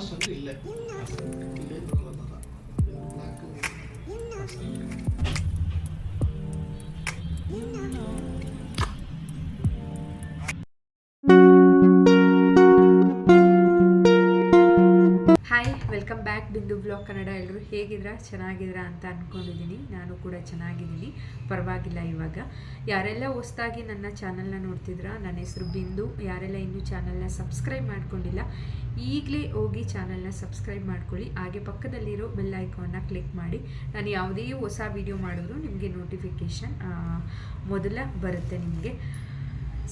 Last ಅಂದ್ರೆ ಇಲ್ಲೇ ಇಲ್ಲೇ welcome back Bindu blog Kannada. ಎಲ್ಲರೂ ಹೇಗಿದ್ದೀರಾ? ಚೆನ್ನಾಗಿದ್ರಾ ಅಂತ ಅಂದ್ಕೊಂಡಿದ್ದೀನಿ ನಾನು ಕೂಡ ಚೆನ್ನಾಗಿದ್ದೀನಿ. ಪರವಾಗಿಲ್ಲ ಇವಾಗ. ಯಾರೆಲ್ಲ ಹೊಸ್ದಾಗಿ ನನ್ನ ಚಾನಲ್ನ ನೋಡ್ತಿದ್ರಾ ನನ್ನ ಹೆಸರು ಬಿಂದು. ಯಾರೆಲ್ಲ ಇನ್ನೂ ಚಾನಲ್ನ ಸಬ್ಸ್ಕ್ರೈಬ್ ಮಾಡ್ಕೊಂಡಿಲ್ಲ, ಈಗಲೇ ಹೋಗಿ ಚಾನಲ್ನ ಸಬ್ಸ್ಕ್ರೈಬ್ ಮಾಡ್ಕೊಳ್ಳಿ. ಹಾಗೆ ಪಕ್ಕದಲ್ಲಿರೋ ಬೆಲ್ ಐಕಾನ್ನ ಕ್ಲಿಕ್ ಮಾಡಿ. ನಾನು ಯಾವುದೇ ಹೊಸ ವಿಡಿಯೋ ಮಾಡಿದ್ರು ನಿಮಗೆ ನೋಟಿಫಿಕೇಷನ್ ಮೊದಲ ಬರುತ್ತೆ ನಿಮಗೆ.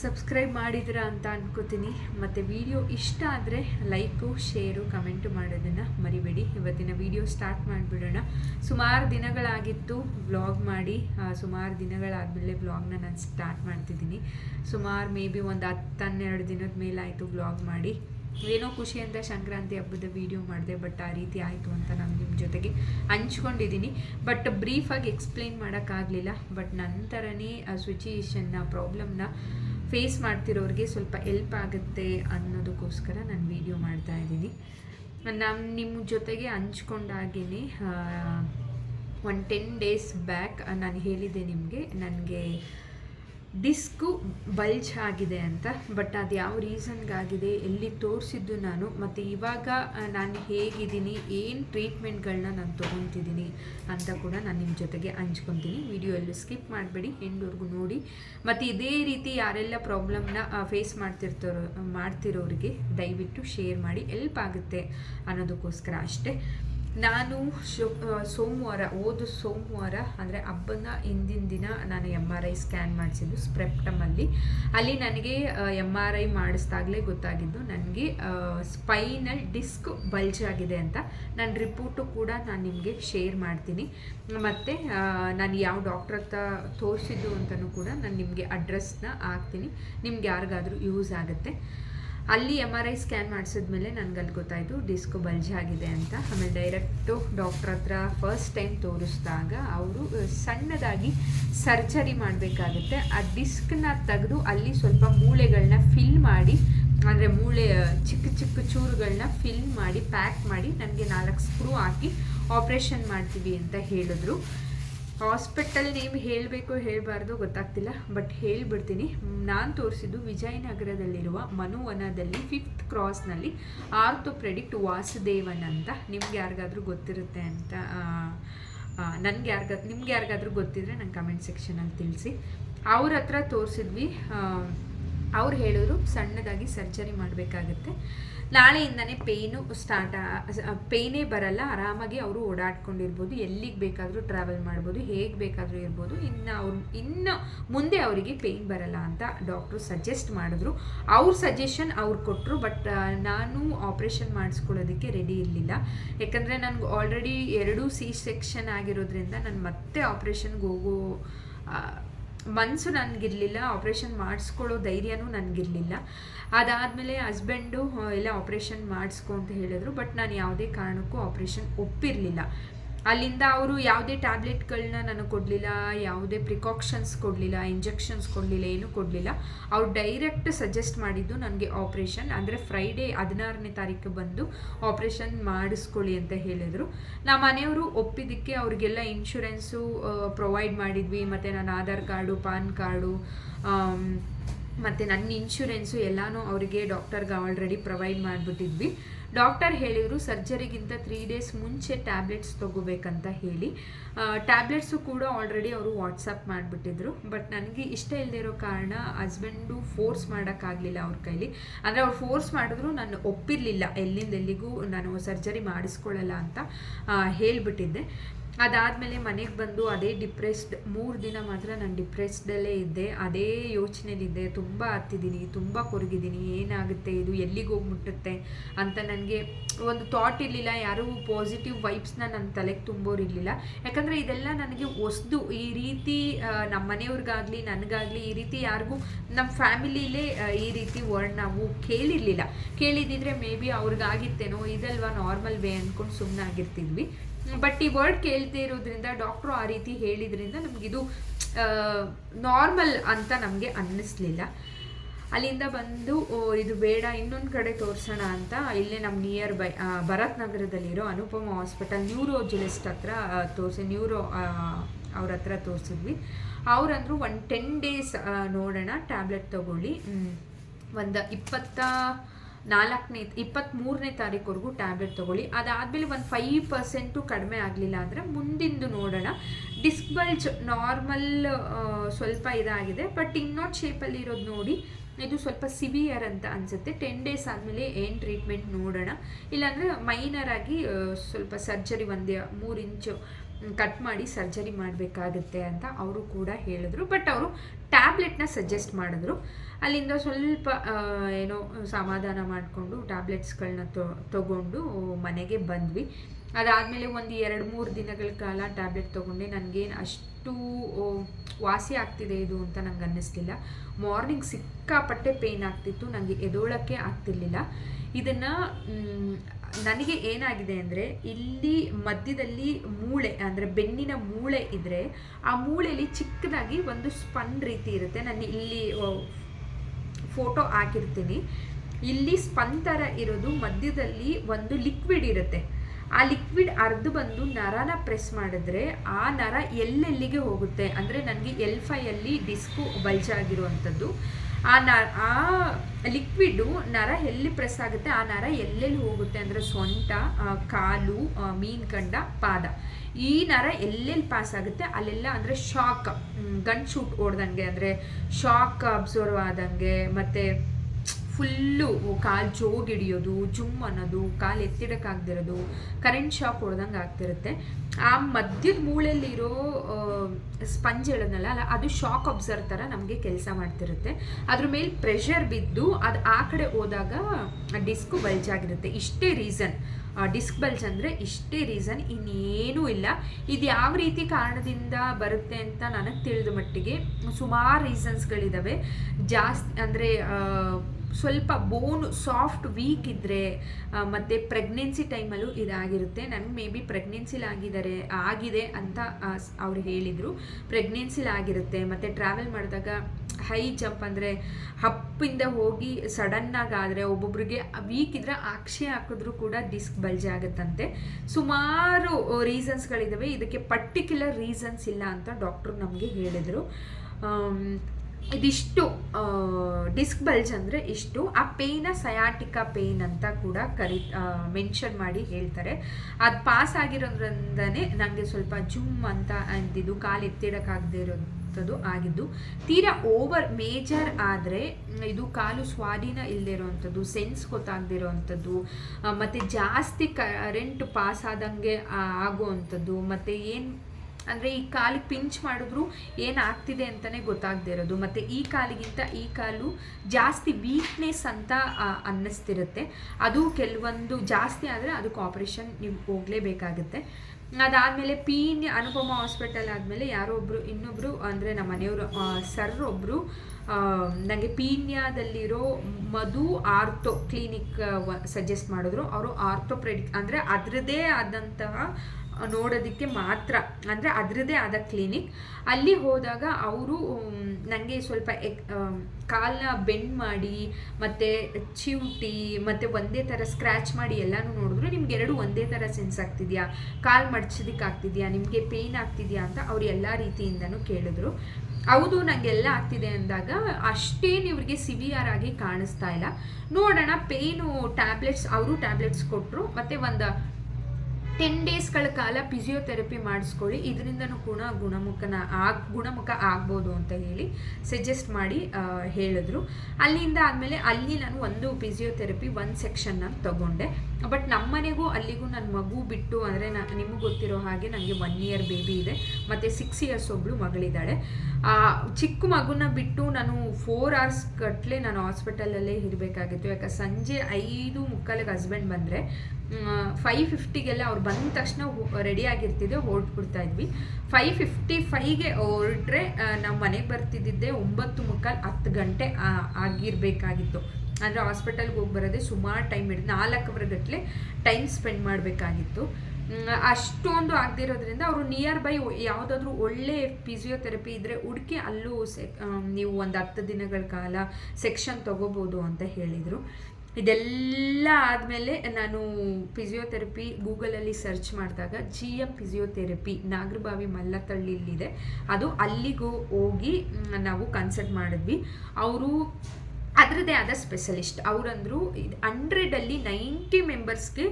ಸಬ್ಸ್ಕ್ರೈಬ್ ಮಾಡಿದಿರಾ ಅಂತ ಅನ್ಕೋತೀನಿ. ಮತ್ತು ವಿಡಿಯೋ ಇಷ್ಟ ಆದರೆ ಲೈಕು, ಶೇರು, ಕಮೆಂಟು ಮಾಡೋದನ್ನು ಮರಿಬೇಡಿ. ಇವತ್ತಿನ ವಿಡಿಯೋ ಸ್ಟಾರ್ಟ್ ಮಾಡಿಬಿಡೋಣ. ಸುಮಾರು ದಿನಗಳಾಗಿತ್ತು ವ್ಲಾಗ್ ಮಾಡಿ. ಸುಮಾರು ದಿನಗಳಾದಮೇಲೆ ವ್ಲಾಗ್ನ ನಾನು ಸ್ಟಾರ್ಟ್ ಮಾಡ್ತಿದ್ದೀನಿ. ಸುಮಾರು ಮೇ ಬಿ ಒಂದು ಹತ್ತು ಹನ್ನೆರಡು ದಿನದ ಮೇಲಾಯಿತು ವ್ಲಾಗ್ ಮಾಡಿ. ಏನೋ ಖುಷಿ ಅಂತ ಸಂಕ್ರಾಂತಿ ಹಬ್ಬದ ವಿಡಿಯೋ ಮಾಡಿದೆ, ಬಟ್ ಆ ರೀತಿ ಆಯಿತು ಅಂತ ನಾನು ನಿಮ್ಮ ಜೊತೆಗೆ ಹಂಚ್ಕೊಂಡಿದ್ದೀನಿ. ಬಟ್ ಬ್ರೀಫಾಗಿ ಎಕ್ಸ್ಪ್ಲೈನ್ ಮಾಡೋಕ್ಕಾಗಲಿಲ್ಲ ಬಟ್ ನಂತರನೇ ಆ ಸಿಚುಯೇಷನ್ನ ಪ್ರಾಬ್ಲಮ್ನ ಫೇಸ್ ಮಾಡ್ತಿರೋರಿಗೆ ಸ್ವಲ್ಪ ಎಲ್ಪ್ ಆಗುತ್ತೆ ಅನ್ನೋದಕ್ಕೋಸ್ಕರ ನಾನು ವಿಡಿಯೋ ಮಾಡ್ತಾ ಇದ್ದೀನಿ. ನಾನು ನಿಮ್ಮ ಜೊತೆಗೆ ಹಂಚ್ಕೊಂಡಾಗೇ ಒಂದು ಟೆನ್ ಡೇಸ್ ಬ್ಯಾಕ್ ನಾನು ಹೇಳಿದ್ದೆ ನಿಮಗೆ, ನನಗೆ ಡಿಸ್ಕು ಬಲ್ಜ್ ಆಗಿದೆ ಅಂತ, ಬಟ್ ಅದು ಯಾವ ರೀಸನ್ಗಾಗಿದೆ, ಎಲ್ಲಿ ತೋರಿಸಿದ್ದು ನಾನು, ಮತ್ತು ಇವಾಗ ನಾನು ಹೇಗಿದ್ದೀನಿ, ಏನು ಟ್ರೀಟ್ಮೆಂಟ್ಗಳನ್ನ ನಾನು ತೊಗೊತಿದ್ದೀನಿ ಅಂತ ಕೂಡ ನಾನು ನಿಮ್ಮ ಜೊತೆಗೆ ಹಂಚ್ಕೊತೀನಿ. ವಿಡಿಯೋ ಎಲ್ಲ ಸ್ಕಿಪ್ ಮಾಡಬೇಡಿ ಎಂಡ್ವರೆಗೂ ನೋಡಿ. ಮತ್ತು ಇದೇ ರೀತಿ ಯಾರೆಲ್ಲ ಪ್ರಾಬ್ಲಮ್ನ ಫೇಸ್ ಮಾಡ್ತಿರ್ತಾರೋ, ಮಾಡ್ತಿರೋರಿಗೆ ದಯವಿಟ್ಟು ಶೇರ್ ಮಾಡಿ, ಎಲ್ಪ್ ಆಗುತ್ತೆ ಅನ್ನೋದಕ್ಕೋಸ್ಕರ ಅಷ್ಟೇ. ನಾನು ಸೋಮವಾರ ಓದು ಸೋಮವಾರ, ಅಂದರೆ ಹಬ್ಬನ ಹಿಂದಿನ ದಿನ ನಾನು ಎಂ ಆರ್ ಐ ಸ್ಕ್ಯಾನ್ ಮಾಡಿಸಿದ್ದು ಸ್ಪ್ರೆಪ್ಟಮಲ್ಲಿ ಅಲ್ಲಿ ನನಗೆ ಎಂ ಆರ್ ಐ ಮಾಡಿಸ್ದಾಗಲೇ ಗೊತ್ತಾಗಿದ್ದು ನನಗೆ ಸ್ಪೈನಲ್ ಡಿಸ್ಕ್ ಬಲ್ಜ್ ಆಗಿದೆ ಅಂತ. ನನ್ನ ರಿಪೋರ್ಟು ಕೂಡ ನಾನು ನಿಮಗೆ ಶೇರ್ ಮಾಡ್ತೀನಿ. ಮತ್ತು ನಾನು ಯಾವ ಡಾಕ್ಟ್ರ್ ಹತ್ರ ತೋರಿಸಿದ್ದು ಅಂತಲೂ ಕೂಡ ನಾನು ನಿಮಗೆ ಅಡ್ರೆಸ್ನ ಹಾಕ್ತೀನಿ. ನಿಮ್ಗೆ ಯಾರಿಗಾದರೂ ಯೂಸ್ ಆಗುತ್ತೆ. ಅಲ್ಲಿ ಎಂ ಆರ್ ಐ ಸ್ಕ್ಯಾನ್ ಮಾಡಿಸಿದ್ಮೇಲೆ ಅಲ್ಲಿ ಗೊತ್ತಾಯಿತು ಡಿಸ್ಕ್ ಬಲ್ಜ್ ಆಗಿದೆ ಅಂತ. ಆಮೇಲೆ ಡೈರೆಕ್ಟು ಡಾಕ್ಟ್ರ್ ಹತ್ರ ಫಸ್ಟ್ ಟೈಮ್ ತೋರಿಸಿದಾಗ ಅವರು ಸಣ್ಣದಾಗಿ ಸರ್ಜರಿ ಮಾಡಬೇಕಾಗುತ್ತೆ. ಆ ಡಿಸ್ಕ್ನ ತೆಗೆದು ಅಲ್ಲಿ ಸ್ವಲ್ಪ ಮೂಳೆಗಳನ್ನ ಫಿಲ್ ಮಾಡಿ, ಅಂದರೆ ಮೂಳೆ ಚಿಕ್ಕ ಚಿಕ್ಕ ಚೂರುಗಳನ್ನ ಫಿಲ್ ಮಾಡಿ ಪ್ಯಾಕ್ ಮಾಡಿ ನನಗೆ ನಾಲ್ಕು ಸ್ಕ್ರೂ ಹಾಕಿ ಆಪ್ರೇಷನ್ ಮಾಡ್ತೀವಿ ಅಂತ ಹೇಳಿದ್ರು. ಹಾಸ್ಪಿಟಲ್ ನೇಮ್ ಹೇಳಬೇಕು ಹೇಳಬಾರ್ದು ಗೊತ್ತಾಗ್ತಿಲ್ಲ ಬಟ್ ಹೇಳಿಬಿಡ್ತೀನಿ. ನಾನು ತೋರಿಸಿದ್ದು ವಿಜಯನಗರದಲ್ಲಿರುವ ಮನುವನದಲ್ಲಿ ಫಿಫ್ತ್ ಕ್ರಾಸ್ನಲ್ಲಿ ಆರ್ಥೋಪ್ರೆಡಿಕ್ಟ್ ವಾಸುದೇವನ್ ಅಂತ. ನಿಮ್ಗೆ ಯಾರಿಗಾದ್ರೂ ಗೊತ್ತಿರುತ್ತೆ ಅಂತ ನನಗೆ ಯಾರಿಗ, ನಿಮ್ಗೆ ಯಾರಿಗಾದ್ರೂ ಗೊತ್ತಿದ್ರೆ ನಂಗೆ ಕಮೆಂಟ್ ಸೆಕ್ಷನಲ್ಲಿ ತಿಳಿಸಿ. ಅವ್ರ ಹತ್ರ ತೋರಿಸಿದ್ವಿ ಅವ್ರು ಹೇಳಿದ್ರು ಸಣ್ಣದಾಗಿ ಸರ್ಜರಿ ಮಾಡಬೇಕಾಗುತ್ತೆ. ನಾಳೆಯಿಂದನೇ ಪೇಯ್ನು ಸ್ಟಾರ್ಟ್ ಪೇಯ್ನೇ ಬರಲ್ಲ, ಆರಾಮಾಗಿ ಅವರು ಓಡಾಡ್ಕೊಂಡಿರ್ಬೋದು, ಎಲ್ಲಿಗೆ ಬೇಕಾದರೂ ಟ್ರಾವೆಲ್ ಮಾಡ್ಬೋದು, ಹೇಗೆ ಬೇಕಾದರೂ ಇರ್ಬೋದು, ಇನ್ನು ಅವ್ರು, ಇನ್ನು ಮುಂದೆ ಅವರಿಗೆ ಪೇಯ್ನ್ ಬರಲ್ಲ ಅಂತ ಡಾಕ್ಟ್ರು ಸಜೆಸ್ಟ್ ಮಾಡಿದ್ರು. ಅವ್ರ ಸಜೆಷನ್ ಅವ್ರು ಕೊಟ್ಟರು ಬಟ್ ನಾನು ಆಪ್ರೇಷನ್ ಮಾಡಿಸ್ಕೊಳ್ಳೋದಕ್ಕೆ ರೆಡಿ ಇರಲಿಲ್ಲ. ಯಾಕಂದರೆ ನನಗೆ ಆಲ್ರೆಡಿ ಎರಡೂ ಸಿ ಸೆಕ್ಷನ್ ಆಗಿರೋದ್ರಿಂದ ನಾನು ಮತ್ತೆ ಆಪ್ರೇಷನ್ಗೆ ಹೋಗೋ ಮನಸ್ಸು ನನಗಿರಲಿಲ್ಲ ಆಪ್ರೇಷನ್ ಮಾಡಿಸ್ಕೊಳ್ಳೋ ಧೈರ್ಯನೂ ನನಗಿರಲಿಲ್ಲ. ಅದಾದಮೇಲೆ ಹಸ್ಬೆಂಡು ಎಲ್ಲ ಆಪ್ರೇಷನ್ ಮಾಡಿಸ್ಕೊ ಅಂತ ಹೇಳಿದ್ರು ಬಟ್ ನಾನು ಯಾವುದೇ ಕಾರಣಕ್ಕೂ ಆಪ್ರೇಷನ್ ಒಪ್ಪಿರಲಿಲ್ಲ. ಅಲ್ಲಿಂದ ಅವರು ಯಾವುದೇ ಟ್ಯಾಬ್ಲೆಟ್ಗಳನ್ನ ನನಗೆ ಕೊಡಲಿಲ್ಲ, ಯಾವುದೇ ಪ್ರಿಕಾಕ್ಷನ್ಸ್ ಕೊಡಲಿಲ್ಲ, ಇಂಜೆಕ್ಷನ್ಸ್ ಕೊಡಲಿಲ್ಲ, ಏನೂ ಕೊಡಲಿಲ್ಲ. ಅವ್ರು ಡೈರೆಕ್ಟ್ ಸಜೆಸ್ಟ್ ಮಾಡಿದ್ದು ನನಗೆ ಆಪ್ರೇಷನ್, ಅಂದರೆ ಫ್ರೈಡೇ ಹದಿನಾರನೇ ತಾರೀಕು ಬಂದು ಆಪ್ರೇಷನ್ ಮಾಡಿಸ್ಕೊಳ್ಳಿ ಅಂತ ಹೇಳಿದರು. ನಮ್ಮ ಮನೆಯವರು ಒಪ್ಪಿದ್ದಕ್ಕೆ ಅವ್ರಿಗೆಲ್ಲ ಇನ್ಶೂರೆನ್ಸು ಪ್ರೊವೈಡ್ ಮಾಡಿದ್ವಿ. ಮತ್ತು ನನ್ನ ಆಧಾರ್ ಕಾರ್ಡು, ಪಾನ್ ಕಾರ್ಡು ಮತ್ತು ನನ್ನ ಇನ್ಶೂರೆನ್ಸು ಎಲ್ಲನೂ ಅವರಿಗೆ ಡಾಕ್ಟರ್ಗೆ ಆಲ್ರೆಡಿ ಪ್ರೊವೈಡ್ ಮಾಡಿಬಿಟ್ಟಿದ್ವಿ. ಡಾಕ್ಟರ್ ಹೇಳಿದರು ಸರ್ಜರಿಗಿಂತ ತ್ರೀ ಡೇಸ್ ಮುಂಚೆ ಟ್ಯಾಬ್ಲೆಟ್ಸ್ ತೊಗೋಬೇಕಂತ ಹೇಳಿ. ಟ್ಯಾಬ್ಲೆಟ್ಸು ಕೂಡ ಆಲ್ರೆಡಿ ಅವರು ವಾಟ್ಸಪ್ ಮಾಡಿಬಿಟ್ಟಿದ್ರು. ಬಟ್ ನನಗೆ ಇಷ್ಟ ಇರೋ ಕಾರಣ ಹಸ್ಬೆಂಡು ಫೋರ್ಸ್ ಮಾಡೋಕ್ಕಾಗಲಿಲ್ಲ ಅವ್ರ ಕೈಲಿ. ಅಂದರೆ ಅವ್ರು ಫೋರ್ಸ್ ಮಾಡಿದ್ರು ನಾನು ಒಪ್ಪಿರಲಿಲ್ಲ. ಎಲ್ಲಿಂದ ಎಲ್ಲಿಗೂ ನಾನು ಸರ್ಜರಿ ಮಾಡಿಸ್ಕೊಳ್ಳಲ್ಲ ಅಂತ ಹೇಳಿಬಿಟ್ಟಿದ್ದೆ. ಅದಾದಮೇಲೆ ಮನೆಗೆ ಬಂದು ಅದೇ ಡಿಪ್ರೆಸ್ಡ್ ಮೂರು ದಿನ ಮಾತ್ರ ನಾನು ಡಿಪ್ರೆಸ್ಡಲ್ಲೇ ಇದ್ದೆ. ಅದೇ ಯೋಚನೆಲಿದ್ದೆ. ತುಂಬ ಹತ್ತಿದ್ದೀನಿ ತುಂಬ ಕೊರಗಿದ್ದೀನಿ ಏನಾಗುತ್ತೆ ಇದು, ಎಲ್ಲಿಗೆ ಹೋಗಿ ಮುಟ್ಟುತ್ತೆ ಅಂತ ನನಗೆ ಒಂದು ಥಾಟ್ ಇರಲಿಲ್ಲ. ಯಾರೂ ಪಾಸಿಟಿವ್ ವೈಬ್ಸ್ನ ನನ್ನ ತಲೆಗೆ ತುಂಬೋರಿರಲಿಲ್ಲ. ಯಾಕಂದರೆ ಇದೆಲ್ಲ ನನಗೆ ಹೊಸ್ದು. ಈ ರೀತಿ ನಮ್ಮ ಮನೆಯವ್ರಿಗಾಗಲಿ, ನನಗಾಗಲಿ, ಈ ರೀತಿ ಯಾರಿಗೂ ನಮ್ಮ ಫ್ಯಾಮಿಲಿಲೇ ಈ ರೀತಿ ವರ್ಡ್ ನಾವು ಕೇಳಿರಲಿಲ್ಲ. ಕೇಳಿದಿದ್ರೆ ಮೇ ಬಿ ಅವ್ರಿಗಾಗಿತ್ತೇನೋ, ಇದಲ್ವಾ ನಾರ್ಮಲ್ ವೇ ಅಂದ್ಕೊಂಡು ಸುಮ್ಮನೆ ಆಗಿರ್ತಿದ್ವಿ ಬಟ್ ಈ ವರ್ಡ್ ಕೇಳ್ತಾ ಇರೋದ್ರಿಂದ ಡಾಕ್ಟ್ರು ಆ ರೀತಿ ಹೇಳಿದ್ರಿಂದ ನಮಗಿದು ನಾರ್ಮಲ್ ಅಂತ ನಮಗೆ ಅನ್ನಿಸ್ಲಿಲ್ಲ. ಅಲ್ಲಿಂದ ಬಂದು ಇದು ಬೇಡ, ಇನ್ನೊಂದು ಕಡೆ ತೋರಿಸೋಣ ಅಂತ ಇಲ್ಲೇ ನಮ್ಮ ನಿಯರ್ ಬೈ ಭರತ್ ನಗರದಲ್ಲಿರೋ ಅನುಪಮ ಹಾಸ್ಪಿಟಲ್ ನ್ಯೂರೋಜಿಲಿಸ್ಟ್ ಹತ್ರ ತೋರಿಸಿ ನ್ಯೂರೋ ಅವ್ರ ಹತ್ರ ತೋರಿಸಿದ್ವಿ. ಅವ್ರಂದ್ರು ಒಂದು ಟೆನ್ ಡೇಸ್ ನೋಡೋಣ ಟ್ಯಾಬ್ಲೆಟ್ ತೊಗೊಳ್ಳಿ. ಒಂದು ಇಪ್ಪತ್ತ ನಾಲ್ಕನೇ ಇಪ್ಪತ್ತ್ಮೂರನೇ ತಾರೀಕುವರೆಗೂ ಟ್ಯಾಬ್ಲೆಟ್ ತೊಗೊಳ್ಳಿ. ಅದಾದಮೇಲೆ ಒಂದು ಫೈವ್ ಪರ್ಸೆಂಟು ಕಡಿಮೆ ಆಗಲಿಲ್ಲ ಅಂದರೆ ಮುಂದಿಂದು ನೋಡೋಣ. ಡಿಸ್ಕ್ ಬಲ್ಜ್ ನಾರ್ಮಲ್ ಸ್ವಲ್ಪ ಇದಾಗಿದೆ. ಬಟ್ ಇನ್ನೊಂದು ಶೇಪಲ್ಲಿ ಇರೋದು ನೋಡಿ, ಇದು ಸ್ವಲ್ಪ ಸಿವಿಯರ್ ಅಂತ ಅನಿಸುತ್ತೆ. ಟೆನ್ ಡೇಸ್ ಆದಮೇಲೆ ಏನು ಟ್ರೀಟ್ಮೆಂಟ್ ನೋಡೋಣ. ಇಲ್ಲಾಂದರೆ ಮೈನರ್ ಆಗಿ ಸ್ವಲ್ಪ ಸರ್ಜರಿ ಒಂದೇ ಮೂರು ಇಂಚು ಕಟ್ ಮಾಡಿ ಸರ್ಜರಿ ಮಾಡಬೇಕಾಗುತ್ತೆ ಅಂತ ಅವರು ಕೂಡ ಹೇಳಿದ್ರು. ಬಟ್ ಅವರು ಟ್ಯಾಬ್ಲೆಟ್ನ ಸಜೆಸ್ಟ್ ಮಾಡಿದ್ರು. ಅಲ್ಲಿಂದ ಸ್ವಲ್ಪ ಏನೋ ಸಮಾಧಾನ ಮಾಡಿಕೊಂಡು ಟ್ಯಾಬ್ಲೆಟ್ಸ್ಗಳನ್ನ ತಗೊಂಡು ಮನೆಗೆ ಬಂದ್ವಿ. ಅದಾದಮೇಲೆ ಒಂದು ಎರಡು ಮೂರು ದಿನಗಳ ಕಾಲ ಟ್ಯಾಬ್ಲೆಟ್ ತೊಗೊಂಡೆ. ನನಗೇನು ಅಷ್ಟು ವಾಸಿ ಆಗ್ತಿದೆ ಇದು ಅಂತ ನಂಗೆ ಅನ್ನಿಸ್ಲಿಲ್ಲ. ಮಾರ್ನಿಂಗ್ ಸಿಕ್ಕಾಪಟ್ಟೆ ಪೇಯ್ನ್ ಆಗ್ತಿತ್ತು. ನನಗೆ ಎದೋಳಕ್ಕೆ ಆಗ್ತಿರ್ಲಿಲ್ಲ. ಇದನ್ನು ನನಗೆ ಏನಾಗಿದೆ ಅಂದರೆ, ಇಲ್ಲಿ ಮಧ್ಯದಲ್ಲಿ ಮೂಳೆ, ಅಂದರೆ ಬೆನ್ನಿನ ಮೂಳೆ ಇದ್ದರೆ ಆ ಮೂಳೆಯಲ್ಲಿ ಚಿಕ್ಕದಾಗಿ ಒಂದು ಸ್ಪನ್ ರೀತಿ ಇರುತ್ತೆ. ನಾನು ಇಲ್ಲಿ ಫೋಟೋ ಹಾಕಿರ್ತೀನಿ. ಇಲ್ಲಿ ಸ್ಪನ್ ಥರ ಇರೋದು, ಮಧ್ಯದಲ್ಲಿ ಒಂದು ಲಿಕ್ವಿಡ್ ಇರುತ್ತೆ. ಆ ಲಿಕ್ವಿಡ್ ಅರ್ದು ಬಂದು ನರನ ಪ್ರೆಸ್ ಮಾಡಿದ್ರೆ, ಆ ನರ ಎಲ್ಲೆಲ್ಲಿಗೆ ಹೋಗುತ್ತೆ? ಅಂದರೆ, ನನಗೆ ಎಲ್ ಫೈಯಲ್ಲಿ ಡಿಸ್ಕು ಬಲ್ಜ್ ಆಗಿರುವಂಥದ್ದು. ಆ ನ ಆ ಲಿಕ್ವಿಡು ನರ ಎಲ್ಲಿ ಪ್ರೆಸ್ ಆಗುತ್ತೆ? ಆ ನರ ಎಲ್ಲೆಲ್ಲಿ ಹೋಗುತ್ತೆ ಅಂದರೆ ಸೊಂಟ ಕಾಲು ಮೀನ್ ಕಂಡ ಪಾದ. ಈ ನರ ಎಲ್ಲೆಲ್ಲಿ ಪಾಸ್ ಆಗುತ್ತೆ? ಅಲ್ಲೆಲ್ಲ ಅಂದರೆ ಶಾಕ್ ಗನ್ ಶೂಟ್ ಓಡ್ದಂಗೆ, ಅಂದರೆ ಶಾಕ್ ಅಬ್ಸರ್ವ್ ಆದಂಗೆ, ಮತ್ತು ಫುಲ್ಲು ಕಾಲು ಜೋಗ್ ಹಿಡಿಯೋದು ಜುಮ್ ಅನ್ನೋದು, ಕಾಲು ಎತ್ತಿಡಕ್ಕಾಗ್ದಿರೋದು, ಕರೆಂಟ್ ಶಾಕ್ ಹೊಡೆದಂಗೆ ಆಗ್ತಿರುತ್ತೆ. ಆ ಮಧ್ಯದ ಮೂಳೆಯಲ್ಲಿರೋ ಸ್ಪಂಜ್ ಹೇಳೋದಲ್ಲ ಅಲ್ಲ, ಅದು ಶಾಕ್ ಅಬ್ಸರ್ವ್ ಥರ ನಮಗೆ ಕೆಲಸ ಮಾಡ್ತಿರುತ್ತೆ. ಅದ್ರ ಮೇಲೆ ಪ್ರೆಷರ್ ಬಿದ್ದು ಅದು ಆ ಕಡೆ ಹೋದಾಗ ಡಿಸ್ಕು ಬಲ್ಜ್ ಆಗಿರುತ್ತೆ. ಇಷ್ಟೇ ರೀಸನ್. ಡಿಸ್ಕ್ ಬಲ್ಜ್ ಅಂದರೆ ಇಷ್ಟೇ ರೀಸನ್, ಇನ್ನೇನೂ ಇಲ್ಲ. ಇದು ಯಾವ ರೀತಿ ಕಾರಣದಿಂದ ಬರುತ್ತೆ ಅಂತ ನನಗೆ ತಿಳಿದ ಮಟ್ಟಿಗೆ ಸುಮಾರು ರೀಸನ್ಸ್ಗಳಿದ್ದಾವೆ ಜಾಸ್ತಿ ಅಂದರೆ ಸ್ವಲ್ಪ ಬೋನ್ ಸಾಫ್ಟ್ ವೀಕ್ ಇದ್ದರೆ ಮತ್ತು ಪ್ರೆಗ್ನೆನ್ಸಿ ಟೈಮಲ್ಲೂ ಇದಾಗಿರುತ್ತೆ. ನನಗೆ ಮೇ ಬಿ ಪ್ರೆಗ್ನೆನ್ಸಿಲಾಗಿದ್ದಾರೆ ಆಗಿದೆ ಅಂತ ಅವ್ರು ಹೇಳಿದರು. ಪ್ರೆಗ್ನೆನ್ಸಿಲಾಗಿರುತ್ತೆ ಮತ್ತು ಟ್ರಾವೆಲ್ ಮಾಡಿದಾಗ ಹೈ ಜಂಪ್ ಅಂದರೆ ಹಪ್ಪಿಂದ ಹೋಗಿ ಸಡನ್ನಾಗಿ ಆದರೆ ಒಬ್ಬೊಬ್ರಿಗೆ ವೀಕ್ ಇದ್ರೆ ಅಕ್ಷಿ ಹಾಕಿದ್ರು ಕೂಡ ಡಿಸ್ಕ್ ಬಲ್ಜ್ ಆಗುತ್ತಂತೆ. ಸುಮಾರು ರೀಸನ್ಸ್ಗಳಿದ್ದಾವೆ ಇದಕ್ಕೆ ಪರ್ಟಿಕ್ಯುಲರ್ ರೀಸನ್ಸ್ ಇಲ್ಲ ಅಂತ ಡಾಕ್ಟ್ರು ನಮಗೆ ಹೇಳಿದರು. ಇದಿಷ್ಟು ಡಿಸ್ಕ್ ಬಲ್ಜ್ ಅಂದರೆ ಇಷ್ಟು. ಆ ಪೇಯ್ನ ಸಯಾಟಿಕಾ ಪೇಯ್ನ್ ಅಂತ ಕೂಡ ಕರಿ ಮೆನ್ಷನ್ ಮಾಡಿ ಹೇಳ್ತಾರೆ. ಅದು ಪಾಸ್ ಆಗಿರೋದ್ರಿಂದನೇ ನನಗೆ ಸ್ವಲ್ಪ ಜುಮ್ ಅಂತ ಅಂದಿದ್ದು ಕಾಲು ಎತ್ತಿಡೋಕ್ಕಾಗದೇ ಇರೋಂಥದ್ದು ಆಗಿದ್ದು. ತೀರಾ ಓವರ್ ಮೇಜರ್ ಆದರೆ, ಇದು ಕಾಲು ಸ್ವಾಧೀನ ಇಲ್ಲದೆ ಇರೋವಂಥದ್ದು ಸೆನ್ಸ್ ಗೊತ್ತಾಗದೇ ಇರೋವಂಥದ್ದು ಮತ್ತು ಜಾಸ್ತಿ ಕರೆಂಟ್ ಪಾಸ್ ಆದಂಗೆ ಆಗುವಂಥದ್ದು, ಮತ್ತು ಏನು ಅಂದರೆ ಈ ಕಾಲಿಗೆ ಪಿಂಚ್ ಮಾಡಿದ್ರು ಏನಾಗ್ತಿದೆ ಅಂತಲೇ ಗೊತ್ತಾಗದೇ ಇರೋದು. ಮತ್ತು ಈ ಕಾಲಿಗಿಂತ ಈ ಕಾಲು ಜಾಸ್ತಿ ವೀಕ್ನೆಸ್ ಅಂತ ಅನ್ನಿಸ್ತಿರುತ್ತೆ. ಅದು ಕೆಲವೊಂದು ಜಾಸ್ತಿ ಆದರೆ ಅದಕ್ಕೆ ಆಪ್ರೇಷನ್ ನೀವು ಹೋಗಲೇಬೇಕಾಗುತ್ತೆ. ಅದಾದಮೇಲೆ ಪಿ ಅನುಪಮ ಹಾಸ್ಪಿಟಲ್ ಆದಮೇಲೆ ಯಾರೋ ಒಬ್ಬರು ಇನ್ನೊಬ್ಬರು ಅಂದರೆ ನಮ್ಮ ಮನೆಯವರು ಸರ್ ಒಬ್ಬರು ನನಗೆ ಪೀನ್ಯಾದಲ್ಲಿರೋ ಮಧು ಆರ್ಥೋ ಕ್ಲಿನಿಕ್ ಸಜೆಸ್ಟ್ ಮಾಡಿದ್ರು. ಅವರು ಆರ್ಥೋಪ್ರೆಡಿಕ್ ಅಂದರೆ ಅದರದ್ದೇ ಆದಂತಹ ನೋಡೋದಕ್ಕೆ ಮಾತ್ರ, ಅಂದರೆ ಅದರದ್ದೇ ಆದ ಕ್ಲಿನಿಕ್. ಅಲ್ಲಿ ಹೋದಾಗ ಅವರು ನನಗೆ ಸ್ವಲ್ಪ ಎಕ್ ಕಾಲನ್ನ ಬೆಂಡ್ ಮಾಡಿ, ಮತ್ತು ಚಿವುಟಿ, ಮತ್ತು ಒಂದೇ ಥರ ಸ್ಕ್ರ್ಯಾಚ್ ಮಾಡಿ ಎಲ್ಲನೂ ನೋಡಿದ್ರು. ನಿಮ್ಗೆ ಎರಡು ಒಂದೇ ಥರ ಸೆನ್ಸ್ ಆಗ್ತಿದೆಯಾ? ಕಾಲು ಮಡ್ಚೋದಕ್ಕೆ ಆಗ್ತಿದೆಯಾ ನಿಮಗೆ ಪೇಯ್ನ್ ಆಗ್ತಿದೆಯಾ ಅಂತ ಅವ್ರು ಎಲ್ಲ ರೀತಿಯಿಂದನೂ ಕೇಳಿದ್ರು. ಹೌದು ನನಗೆಲ್ಲ ಆಗ್ತಿದೆ ಅಂದಾಗ ಅಷ್ಟೇನು ಇವ್ರಿಗೆ ಸಿವಿಯರ್ ಆಗಿ ಕಾಣಿಸ್ತಾ ಇಲ್ಲ. ನೋಡೋಣ ಪೇನು ಟ್ಯಾಬ್ಲೆಟ್ಸ್ ಅವರು ಟ್ಯಾಬ್ಲೆಟ್ಸ್ ಕೊಟ್ಟರು ಮತ್ತು ಒಂದು ಟೆನ್ ಡೇಸ್ಗಳ ಕಾಲ ಫಿಸಿಯೋಥೆರಪಿ ಮಾಡಿಸ್ಕೊಳ್ಳಿ. ಇದರಿಂದನೂ ಕೂಡ ಗುಣಮುಖನ ಆಗ, ಗುಣಮುಖ ಆಗ್ಬೋದು ಅಂತ ಹೇಳಿ ಸಜೆಸ್ಟ್ ಮಾಡಿ ಹೇಳಿದ್ರು. ಅಲ್ಲಿಂದ ಆದಮೇಲೆ ಅಲ್ಲಿ ನಾನು ಒಂದು ಫಿಸಿಯೋಥೆರಪಿ ಒಂದು ಸೆಕ್ಷನ್ನ ತಗೊಂಡೆ. ಬಟ್ ನಮ್ಮನೆಗೂ ಅಲ್ಲಿಗೂ ನನ್ನ ಮಗು ಬಿಟ್ಟು ಅಂದರೆ ನಿಮಗೆ ಗೊತ್ತಿರೋ ಹಾಗೆ ನನಗೆ ಒನ್ ಇಯರ್ ಬೇಬಿ ಇದೆ. ಮತ್ತು ಸಿಕ್ಸ್ ಇಯರ್ಸ್ ಒಬ್ಬಳು ಮಗಳಿದ್ದಾಳೆ. ಚಿಕ್ಕ ಮಗುನ ಬಿಟ್ಟು ನಾನು ಫೋರ್ ಅವರ್ಸ್ ಗಟ್ಟಲೆ ನಾನು ಹಾಸ್ಪಿಟಲಲ್ಲೇ ಇರಬೇಕಾಗಿತ್ತು. ಯಾಕೆ, ಸಂಜೆ ಐದು ಮುಕ್ಕಾಲಿಗೆ ಹಸ್ಬೆಂಡ್ ಬಂದರೆ ಫೈವ್ ಫಿಫ್ಟಿಗೆಲ್ಲ ಅವ್ರು ಬಂದ ತಕ್ಷಣ ರೆಡಿ ಆಗಿರ್ತಿದ್ದೆ ಹೊರಟ್ಬಿಡ್ತಾ ಇದ್ವಿ. ಫೈವ್ ಫಿಫ್ಟಿ ಫೈವ್ಗೆ ಹೊರಟ್ರೆ ನಾವು ಮನೆಗೆ ಬರ್ತಿದ್ದಿದ್ದೆ ಒಂಬತ್ತು ಮುಕ್ಕಾಲು ಹತ್ತು ಗಂಟೆ ಆಗಿರಬೇಕಾಗಿತ್ತು. ಅಂದರೆ ಹಾಸ್ಪಿಟಲ್ಗೆ ಹೋಗಿ ಬರೋದೇ ಸುಮಾರು ಟೈಮ್ ಹಿಡಿದು, ನಾಲ್ಕವರೆ ಗಟ್ಟಲೆ ಟೈಮ್ ಸ್ಪೆಂಡ್ ಮಾಡಬೇಕಾಗಿತ್ತು. ಅಷ್ಟೊಂದು ಆಗದಿರೋದ್ರಿಂದ ಅವರು ನಿಯರ್ ಬೈ ಯಾವುದಾದ್ರೂ ಒಳ್ಳೆ ಫಿಸಿಯೋಥೆರಪಿ ಇದ್ದರೆ ಹುಡುಕಿ ಅಲ್ಲೂ ಸೆ ನೀವು ಒಂದು ಹತ್ತು ದಿನಗಳ ಕಾಲ ಸೆಕ್ಷನ್ ತಗೋಬೋದು ಅಂತ ಹೇಳಿದರು. ಇದೆಲ್ಲ ಆದಮೇಲೆ ನಾನು ಫಿಸಿಯೋಥೆರಪಿ ಗೂಗಲಲ್ಲಿ ಸರ್ಚ್ ಮಾಡಿದಾಗ ಜಿ ಎಂ ಫಿಸಿಯೋಥೆರಪಿ ನಾಗರಬಾವಿ ಮಲ್ಲತಳ್ಳಿಲಿದೆ. ಅದು ಅಲ್ಲಿಗೂ ಹೋಗಿ ನಾವು ಕನ್ಸಲ್ಟ್ ಮಾಡಿದ್ವಿ. ಅವರು ಅದರದ್ದೇ ಆದ ಸ್ಪೆಷಲಿಸ್ಟ್. ಅವರಂದರು ಇದು ಹಂಡ್ರೆಡಲ್ಲಿ ನೈಂಟಿ ಮೆಂಬರ್ಸ್ಗೆ